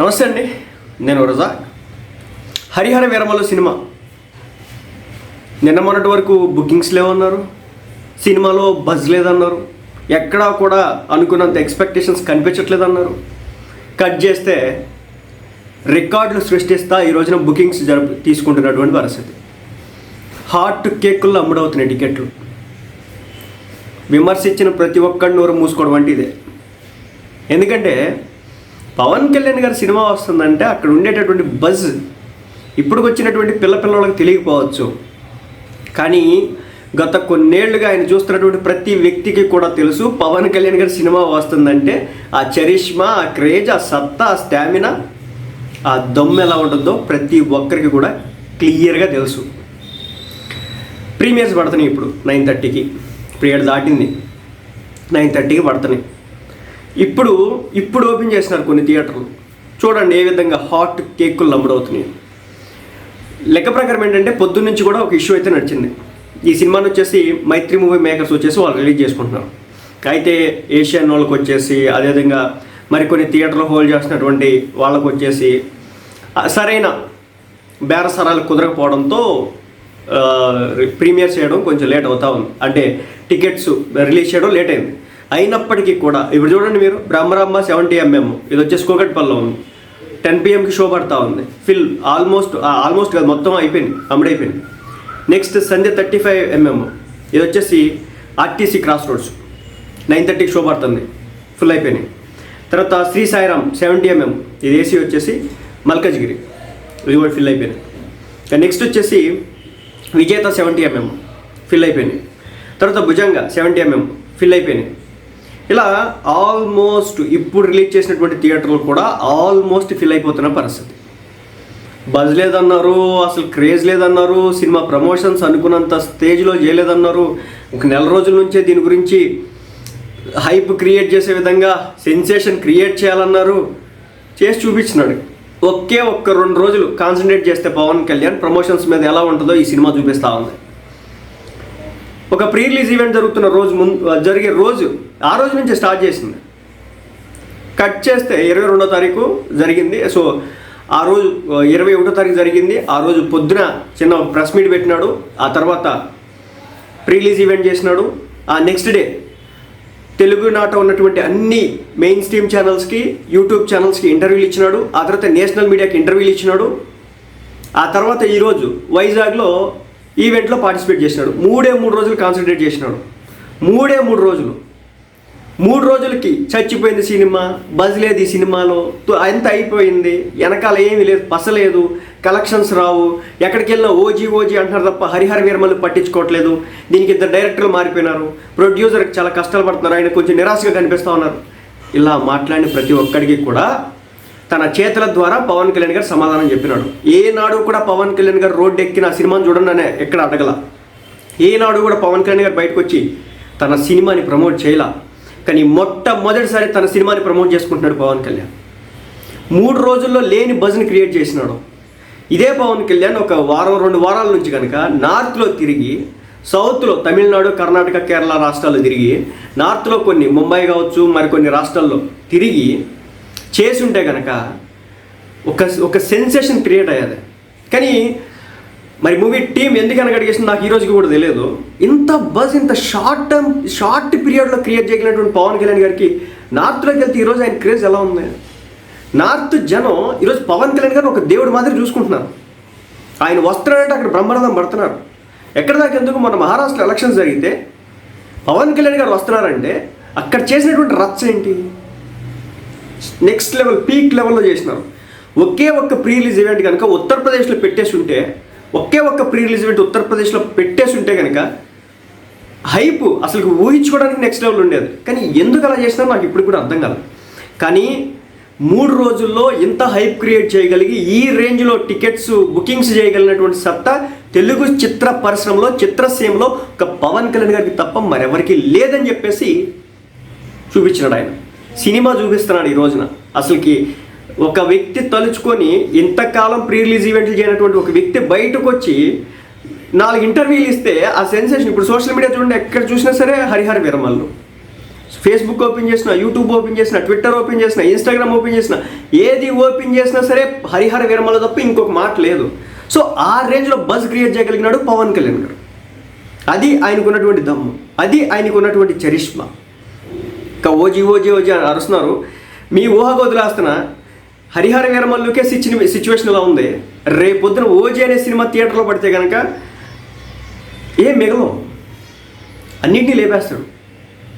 నమస్తే అండి. నేను రజా. హరిహర వీరమలు సినిమా. నిన్న మొన్నటి వరకు బుకింగ్స్ లేవన్నారు. సినిమాలో బజ్ లేదన్నారు. ఎక్కడా కూడా అనుకున్నంత ఎక్స్పెక్టేషన్స్ కనిపించట్లేదన్నారు. కట్ చేస్తే రికార్డులు సృష్టిస్తా ఈ రోజున బుకింగ్స్ జరుపు తీసుకుంటున్నటువంటి పరిస్థితి. హాట్ కేకుల్లో అమ్ముడవుతున్నాయి టికెట్లు. విమర్శించిన ప్రతి ఒక్కడి నోరు మూసుకోవడం వంటి ఇదే ఎందుకంటే పవన్ కళ్యాణ్ గారి సినిమా వస్తుందంటే అక్కడ ఉండేటటువంటి బజ్ ఇప్పుడు వచ్చినటువంటి పిల్ల పిల్లలకు తెలియకపోవచ్చు. కానీ గత కొన్నేళ్ళుగా ఆయన చూస్తున్నటువంటి ప్రతి వ్యక్తికి కూడా తెలుసు పవన్ కళ్యాణ్ గారి సినిమా వస్తుందంటే ఆ చరిష్మా ఆ క్రేజ్ ఆ సత్తా ఆ స్టామినా ఆ దమ్ము ఎలా ఉంటుందో ప్రతి ఒక్కరికి కూడా క్లియర్గా తెలుసు. ప్రీమియర్స్ పడుతున్నాయి ఇప్పుడు నైన్ థర్టీకి. పీరియడ్ దాటింది. నైన్ థర్టీకి పడుతున్నాయి. ఇప్పుడు ఇప్పుడు ఓపెన్ చేసినారు కొన్ని థియేటర్లు చూడండి ఏ విధంగా హాట్ కేకులు అమ్ముడవుతున్నాయి లెక్క ప్రకారం ఏంటంటే పొద్దున్న నుంచి కూడా ఒక ఇష్యూ అయితే నడిచింది. ఈ సినిమాని వచ్చేసి మైత్రి మూవీ మేకర్స్ వచ్చేసి వాళ్ళు రిలీజ్ చేసుకుంటున్నారు. అయితే ఏషియన్ వాళ్ళకి వచ్చేసి అదేవిధంగా మరికొన్ని థియేటర్లో హోల్డ్ చేస్తున్నటువంటి వాళ్ళకు వచ్చేసి సరైన బేరసరాలు కుదరకపోవడంతో ప్రీమియర్ చేయడం కొంచెం లేట్ అవుతా ఉంది. అంటే టికెట్స్ రిలీజ్ చేయడం లేట్ అయింది. అయినప్పటికీ కూడా ఇప్పుడు చూడండి మీరు బ్రహ్మరాంబ సెవెంటీ ఎంఎం ఇది వచ్చేసి కోకట్పల్లిలో ఉంది. టెన్ పిఎంకి షో పడతా ఉంది. ఫిల్ ఆల్మోస్ట్ ఆల్మోస్ట్ కాదు మొత్తం అయిపోయింది అమ్ముడైపోయింది. Next Sunday thirty five MM ఇది వచ్చేసి ఆర్టీసీ క్రాస్ రోడ్స్ నైన్ థర్టీకి షో పడుతుంది. ఫుల్ అయిపోయినాయి. తర్వాత శ్రీ సాయిరామ్ సెవెంటీ ఎంఎం ఇది ఏసీ వచ్చేసి మల్కజ్గిరి. ఇది కూడా ఫిల్ అయిపోయినాయి. నెక్స్ట్ వచ్చేసి విజేత సెవెంటీ ఎంఎం ఫిల్ అయిపోయినాయి. తర్వాత భుజంగ సెవెంటీ ఎంఎం ఫిల్ అయిపోయినాయి. ఇలా ఆల్మోస్ట్ ఇప్పుడు రిలీజ్ చేసినటువంటి థియేటర్లు కూడా ఆల్మోస్ట్ ఫిల్ అయిపోతున్న పరిస్థితి. బజ్ లేదన్నారు అసలు క్రేజ్ లేదన్నారు సినిమా ప్రమోషన్స్ అనుకున్నంత స్టేజ్లో చేయలేదన్నారు. ఒక నెల రోజుల నుంచే దీని గురించి హైప్ క్రియేట్ చేసే విధంగా సెన్సేషన్ క్రియేట్ చేయాలన్నారు. చేసి చూపించినాడు. ఒకే ఒక్క రెండు రోజులు కాన్సన్ట్రేట్ చేస్తే పవన్ కళ్యాణ్ ప్రమోషన్స్ మీద ఎలా ఉంటుందో ఈ సినిమా చూపిస్తూ ఉంది. ఒక ప్రీ రిలీజ్ ఈవెంట్ జరుగుతున్న రోజు ముందు జరిగే రోజు ఆ రోజు నుంచి స్టార్ట్ చేసింది. కట్ చేస్తే ఇరవై రెండో తారీఖు జరిగింది. సో ఆ రోజు ఇరవై ఒకటో తారీఖు జరిగింది. ఆ రోజు పొద్దున చిన్న ప్రెస్ మీట్ పెట్టినాడు. ఆ తర్వాత ప్రీ రిలీజ్ ఈవెంట్ చేసినాడు. ఆ నెక్స్ట్ డే తెలుగు నాట ఉన్నటువంటి అన్ని మెయిన్ స్ట్రీమ్ ఛానల్స్కి యూట్యూబ్ ఛానల్స్కి ఇంటర్వ్యూలు ఇచ్చినాడు. ఆ తర్వాత నేషనల్ మీడియాకి ఇంటర్వ్యూలు ఇచ్చినాడు. ఆ తర్వాత ఈరోజు వైజాగ్లో ఈవెంట్లో పార్టిసిపేట్ చేసినాడు. మూడే మూడు రోజులు కాన్సన్ట్రేట్ చేసినాడు. మూడే మూడు రోజులు. మూడు రోజులకి చచ్చిపోయింది సినిమా బజ్ లేదు ఈ సినిమాలో. తో- అంత అయిపోయింది. వెనకాల ఏమీ లేదు పసలేదు కలెక్షన్స్ రావు. ఎక్కడికి వెళ్ళినా ఓజీ ఓజీ అంటున్నారు తప్ప హరిహర వీరమల్ని పట్టించుకోవట్లేదు. దీనికి ఇద్దరు డైరెక్టర్లు మారిపోయినారు. ప్రొడ్యూసర్కి చాలా కష్టాలు పడుతున్నారు. ఆయన కొంచెం నిరాశగా కనిపిస్తూ ఉన్నారు. ఇలా మాట్లాడిన ప్రతి ఒక్కడికి కూడా తన చేతుల ద్వారా పవన్ కళ్యాణ్ గారు సమాధానం చెప్పినాడు. ఏనాడు కూడా పవన్ కళ్యాణ్ గారు రోడ్డు ఎక్కిన సినిమాను సినిమాని చూడండి అనే ఎక్కడ అడగల. ఏనాడు కూడా పవన్ కళ్యాణ్ గారు బయటకు వచ్చి తన సినిమాని ప్రమోట్ చేయలా. కానీ మొట్టమొదటిసారి తన సినిమాని ప్రమోట్ చేసుకుంటున్నాడు పవన్ కళ్యాణ్. మూడు రోజుల్లో లేని బజ్ని క్రియేట్ చేసినాడు. ఇదే పవన్ కళ్యాణ్ ఒక వారం రెండు వారాల నుంచి కనుక నార్త్లో తిరిగి సౌత్లో తమిళనాడు కర్ణాటక కేరళ రాష్ట్రాల్లో తిరిగి నార్త్లో కొన్ని ముంబై కావచ్చు మరికొన్ని రాష్ట్రాల్లో తిరిగి చేసి ఉంటే కనుక ఒక ఒక సెన్సేషన్ క్రియేట్ అయ్యేది. కానీ మరి మూవీ టీం ఎందుకనగా అడిగేసింది నాకు ఈ రోజుకి కూడా తెలియదు. ఇంత బజ్ ఇంత షార్ట్ టర్మ్ షార్ట్ పీరియడ్లో క్రియేట్ చేయగలిగినటువంటి పవన్ కళ్యాణ్ గారికి నార్త్లోకి వెళ్తే ఈరోజు ఆయన క్రేజ్ ఎలా ఉంది? నార్త్ జనం ఈరోజు పవన్ కళ్యాణ్ గారిని ఒక దేవుడి మాదిరి చూసుకుంటున్నారు. ఆయన వస్తున్నాడంటే అక్కడ బ్రహ్మానందం పడుతున్నారు. ఎక్కడ దాకా ఎందుకు? మన మహారాష్ట్ర ఎలక్షన్స్ జరిగితే పవన్ కళ్యాణ్ గారు వస్తున్నారంటే అక్కడ చేసినటువంటి రచ్చ ఏంటి? నెక్స్ట్ లెవెల్ పీక్ లెవెల్లో చేసినారు. ఒకే ఒక్క ప్రీ రిలీజ్ ఈవెంట్ కనుక ఉత్తరప్రదేశ్లో పెట్టేసి ఉంటే ఒకే ఒక్క ప్రీ రిలీజ్ ఈవెంట్ ఉత్తరప్రదేశ్లో పెట్టేసి ఉంటే కనుక హైప్ అసలు ఊహించుకోవడానికి నెక్స్ట్ లెవెల్ ఉండేది. కానీ ఎందుకు అలా చేసినా నాకు ఇప్పుడు కూడా అర్థం కాదు కానీ మూడు రోజుల్లో ఇంత హైప్ క్రియేట్ చేయగలిగి ఈ రేంజ్లో టికెట్స్ బుకింగ్స్ చేయగలిగినటువంటి సత్తా తెలుగు చిత్ర పరిశ్రమలో చిత్రసీమలో ఒక పవన్ కళ్యాణ్ గారికి తప్ప మరెవరికి లేదని చెప్పేసి చూపించినాడు ఆయన. సినిమా చూపిస్తున్నాడు ఈ రోజున. అసలుకి ఒక వ్యక్తి తలుచుకొని ఇంతకాలం ప్రీ రిలీజ్ ఈవెంట్లు చేయనటువంటి ఒక వ్యక్తి బయటకు వచ్చి నాలుగు ఇంటర్వ్యూలు ఇస్తే ఆ సెన్సేషన్ ఇప్పుడు సోషల్ మీడియా చూడండి ఎక్కడ చూసినా సరే హరిహర వీరమల్లు. ఫేస్బుక్ ఓపెన్ చేసిన యూట్యూబ్ ఓపెన్ చేసిన ట్విట్టర్ ఓపెన్ చేసిన ఇన్స్టాగ్రామ్ ఓపెన్ చేసిన ఏది ఓపెన్ చేసినా సరే హరిహర విరమల తప్ప ఇంకొక మాట లేదు. సో ఆ రేంజ్లో బజ్ క్రియేట్ చేయగలిగినాడు పవన్ కళ్యాణ్ గారు. అది ఆయనకున్నటువంటి దమ్ము. అది ఆయనకు ఉన్నటువంటి చరిష్మా. ఇంకా ఓజీ ఓజీ ఓజీ అని అరుస్తున్నారు. మీ ఊహకు వదిలేస్తున్న హరిహర వీరమల్లుకే సిచ్యు సిచ్యువేషన్ ఇలా ఉంది. రేపొద్దున ఓజీ అనే సినిమా థియేటర్లో పడితే కనుక ఏం మిగలం అన్నింటినీ లేపేస్తాడు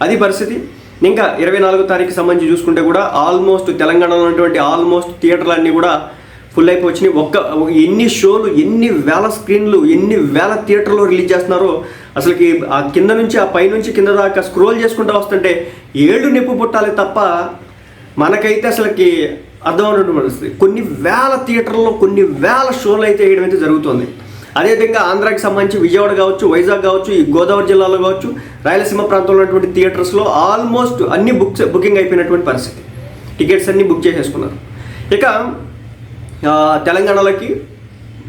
అది పరిస్థితి. ఇంకా ఇరవై నాలుగో తారీఖు సంబంధించి చూసుకుంటే కూడా ఆల్మోస్ట్ తెలంగాణలో ఉన్నటువంటి ఆల్మోస్ట్ థియేటర్లు అన్నీ కూడా ఫుల్ అయిపోయి వచ్చినాయి ఒక్క ఎన్ని షోలు ఎన్ని వేల స్క్రీన్లు ఎన్ని వేల థియేటర్లో రిలీజ్ చేస్తున్నారో అసలుకి ఆ కింద నుంచి ఆ పై నుంచి కింద దాకా స్క్రోల్ చేసుకుంటూ వస్తుంటే ఏడు నిప్పు పుట్టాలి తప్ప మనకైతే అసలుకి అర్థం అన్నట్టు పరిస్థితి. కొన్ని వేల థియేటర్లో కొన్ని వేల షోలు అయితే వేయడం అయితే జరుగుతుంది. అదేవిధంగా ఆంధ్రాకి సంబంధించి విజయవాడ కావచ్చు వైజాగ్ కావచ్చు ఈ గోదావరి జిల్లాలో కావచ్చు రాయలసీమ ప్రాంతంలో ఉన్నటువంటి థియేటర్స్లో ఆల్మోస్ట్ అన్ని బుక్స్ బుకింగ్ అయిపోయినటువంటి పరిస్థితి. టికెట్స్ అన్ని బుక్ చేసేసుకున్నారు. ఇక తెలంగాణలోకి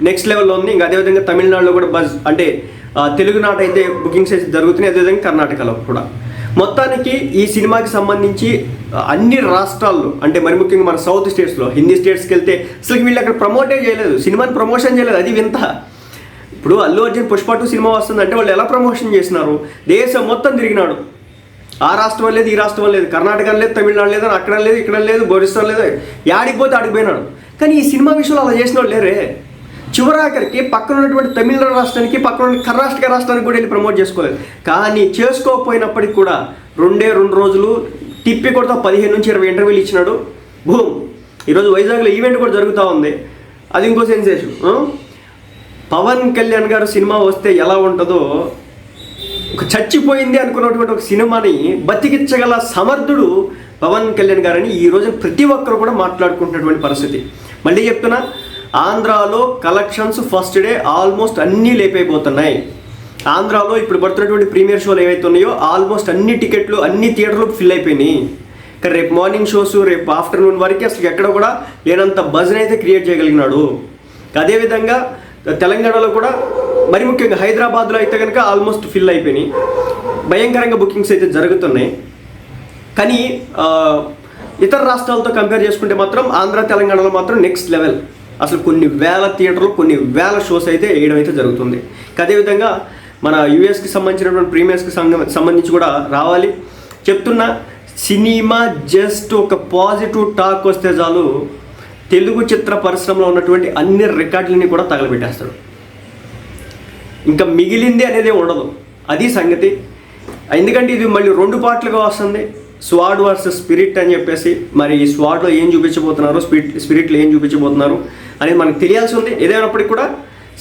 నెక్స్ట్ లెవెల్లో ఉంది. ఇంకా అదేవిధంగా తమిళనాడులో కూడా బజ్ అంటే తెలుగునాట అయితే బుకింగ్స్ అయితే జరుగుతున్నాయి. అదేవిధంగా కర్ణాటకలో కూడా. మొత్తానికి ఈ సినిమాకి సంబంధించి అన్ని రాష్ట్రాల్లో అంటే మరి ముఖ్యంగా మన సౌత్ స్టేట్స్లో హిందీ స్టేట్స్కి వెళ్తే అసలు వీళ్ళు అక్కడ ప్రమోటే చేయలేదు. సినిమాని ప్రమోషన్ చేయలేదు. అది వింత. ఇప్పుడు అల్లు అర్జున్ పుష్ప టూ సినిమా వస్తుందంటే వాళ్ళు ఎలా ప్రమోషన్ చేసినారు? దేశం మొత్తం తిరిగినాడు. ఆ రాష్ట్రం లేదు ఈ రాష్ట్రం లేదు. కర్ణాటక లేదు తమిళనాడు లేదు అక్కడ లేదు ఇక్కడ లేదు బొరిస్తా లేదు. యాడికి పోతే ఆడికి పోయినాడు. కానీ ఈ సినిమా విషయంలో అలా చేసిన వాళ్ళు లేరే. చివరాఖరికి పక్కన ఉన్నటువంటి తమిళనాడు రాష్ట్రానికి పక్కన ఉన్న కర్ణాటక రాష్ట్రానికి కూడా వెళ్ళి ప్రమోట్ చేసుకోలేదు. కానీ చేసుకోకపోయినప్పటికి కూడా రెండే రెండు రోజులు తిప్పి కొడతా పదిహేను నుంచి ఇరవై ఇంటర్వ్యూలు ఇచ్చినాడు. భూమ్ ఈరోజు వైజాగ్లో ఈవెంట్ కూడా జరుగుతూ ఉంది. అది ఇంకో సెన్సేషన్. పవన్ కళ్యాణ్ గారు సినిమా వస్తే ఎలా ఉంటుందో ఒక చచ్చిపోయింది అనుకున్నటువంటి ఒక సినిమాని బతికించగల సమర్థుడు పవన్ కళ్యాణ్ గారని ఈ రోజు ప్రతి ఒక్కరు కూడా మాట్లాడుకుంటున్నటువంటి పరిస్థితి. మళ్ళీ చెప్తున్నా ఆంధ్రాలో కలెక్షన్స్ ఫస్ట్ డే ఆల్మోస్ట్ అన్నీ లేపైపోతున్నాయి. ఆంధ్రాలో ఇప్పుడు పడుతున్నటువంటి ప్రీమియర్ షోలు ఏవైతే ఉన్నాయో ఆల్మోస్ట్ అన్ని టికెట్లు అన్ని థియేటర్లు ఫిల్ అయిపోయినాయి కానీ రేపు మార్నింగ్ షోస్ రేపు ఆఫ్టర్నూన్ వరకు అసలు ఎక్కడ కూడా లేనంత బజన్ అయితే క్రియేట్ చేయగలిగినాడు. అదేవిధంగా తెలంగాణలో కూడా మరి ముఖ్యంగా హైదరాబాద్లో అయితే కనుక ఆల్మోస్ట్ ఫిల్ అయిపోయినాయి భయంకరంగా బుకింగ్స్ అయితే జరుగుతున్నాయి. కానీ ఇతర రాష్ట్రాలతో కంపేర్ చేసుకుంటే మాత్రం ఆంధ్ర తెలంగాణలో మాత్రం నెక్స్ట్ లెవెల్. అసలు కొన్ని వేల థియేటర్లు కొన్ని వేల షోస్ అయితే వేయడం అయితే జరుగుతుంది. అదేవిధంగా మన యూఎస్కి సంబంధించినటువంటి ప్రీమియర్స్కి సంబంధించి కూడా రావాలి. చెప్తున్న సినిమా జస్ట్ ఒక పాజిటివ్ టాక్ వస్తే చాలు తెలుగు చిత్ర పరిశ్రమలో ఉన్నటువంటి అన్ని రికార్డులని కూడా తగలబెట్టేస్తాడు. ఇంకా మిగిలింది అనేది ఉండదు. అది సంగతి. ఎందుకంటే ఇది మళ్ళీ రెండు పార్ట్లుగా వస్తుంది. స్వాడ్ వర్సెస్ స్పిరిట్ అని చెప్పేసి మరి ఈ స్వాడ్లో ఏం చూపించబోతున్నారు? స్పిరిట్ స్పిరిట్లో ఏం చూపించబోతున్నారు? అనేది మనకు తెలియాల్సి ఉంది. ఏదైనప్పటికీ కూడా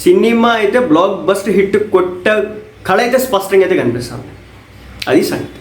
సినిమా అయితే బ్లాక్ బస్ట్ హిట్ కొట్ట కళ అయితే స్పష్టంగా అయితే కనిపిస్తుంది అది సంగతి.